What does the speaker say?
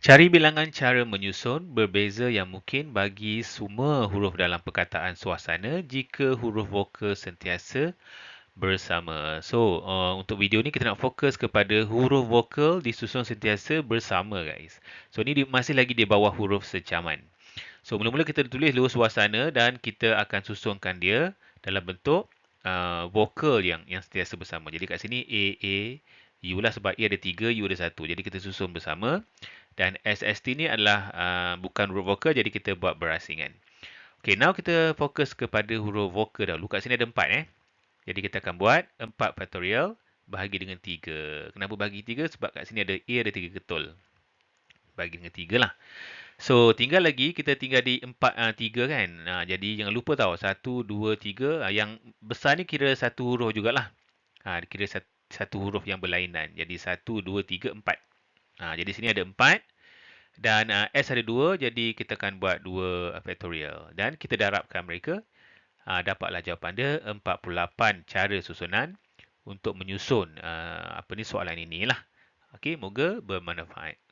Cari bilangan cara menyusun berbeza yang mungkin bagi semua huruf dalam perkataan suasana jika huruf vokal sentiasa bersama. So, uh, untuk video ni kita nak fokus kepada huruf vokal disusun sentiasa bersama guys. So, ni masih lagi di bawah huruf secaman. So, mula-mula kita tulis luar suasana dan kita akan susunkan dia dalam bentuk uh, vokal yang yang sentiasa bersama. Jadi kat sini A, A, U lah sebab A ada tiga, U ada satu. Jadi kita susun bersama. Dan SST ni adalah uh, bukan huruf vokal jadi kita buat berasingan. Okay, now kita fokus kepada huruf vokal dahulu. Kat sini ada empat eh. Jadi kita akan buat empat factorial bahagi dengan tiga. Kenapa bahagi tiga? Sebab kat sini ada A ada tiga ketul. Bahagi dengan tiga lah. So, tinggal lagi kita tinggal di empat uh, tiga kan. Uh, jadi jangan lupa tahu. Satu, dua, tiga. Uh, yang besar ni kira satu huruf jugalah. Uh, kira satu, satu huruf yang berlainan. Jadi satu, dua, tiga, empat. Ha, jadi sini ada 4 dan uh, S ada 2 jadi kita akan buat 2 factorial dan kita darabkan mereka uh, dapatlah jawapan dia 48 cara susunan untuk menyusun uh, apa ni soalan inilah. Okey, moga bermanfaat.